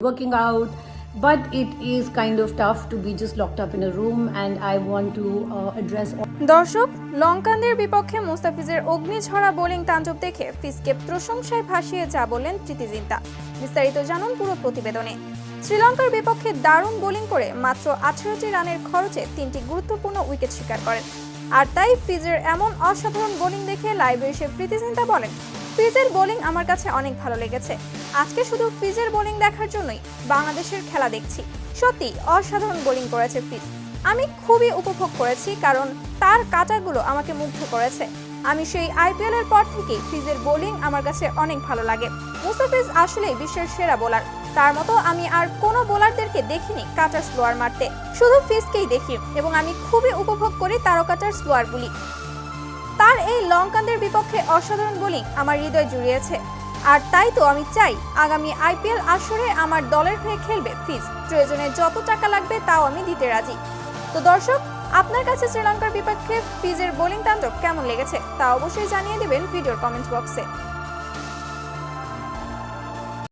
working out but it is kind of tough to be just locked up in a room and i want to uh, address all দর্শক লঙ্কানদের বিপক্ষে মুস্তাফিজের অগ্নিঝরা bowling তাণ্ডব দেখে ফিসকে প্রশংসায় ভাসিয়ে যা বললেন প্রীতি জিন্তা বিস্তারিত জানুন পুরো প্রতিবেদনে। শ্রীলঙ্কার বিপক্ষে দারুণ বোলিং করে মাত্র আঠারোটি রানের খরচে তিনটি গুরুত্বপূর্ণ উইকেট শিকার করেন। আর তাই ফিজের এমন অসাধারণ বোলিং দেখে লাইভে এসে প্রীতি জিন্তা বলেন ফিজের বোলিং আমার কাছে অনেক ভালো লেগেছে। আজকে শুধু ফিজের বোলিং দেখার জন্যই বাংলাদেশের খেলা দেখছি। সত্যি, অসাধারণ বোলিং করেছে ফিজ আমি খুবই উপভোগ করেছি কারণ তার কাটাগুলো আমাকে মুগ্ধ করেছে। আমি সেই আইপিএল এর পর থেকেই ফিজের বোলিং আমার কাছে অনেক ভালো লাগে। মুস্তাফিজ আসলেই বিশ্বের সেরা বোলার। তার মতো আমি আর কোনো বোলারদেরকে দেখিনি কাটার স্লোয়ার মারতে। শুধু ফিজকেই দেখি এবং আমি খুবই উপভোগ করি তারকাটার স্লোয়ারগুলি। লঙ্কানদের বিপক্ষে অসাধারণ বোলিং আমার হৃদয় জুড়িয়েছে। আর তাই তো আমি চাই আগামী আইপিএল আসরে আমার দলের হয়ে খেলবে ফিজ। প্রয়োজনে যত টাকা লাগবে তাও আমি দিতে রাজি। তো দর্শক, আপনার কাছে শ্রীলঙ্কার বিপক্ষে ফিজের বোলিং তাণ্ডব কেমন লেগেছে তা অবশ্যই জানিয়ে দেবেন ভিডিওর কমেন্ট বক্সে।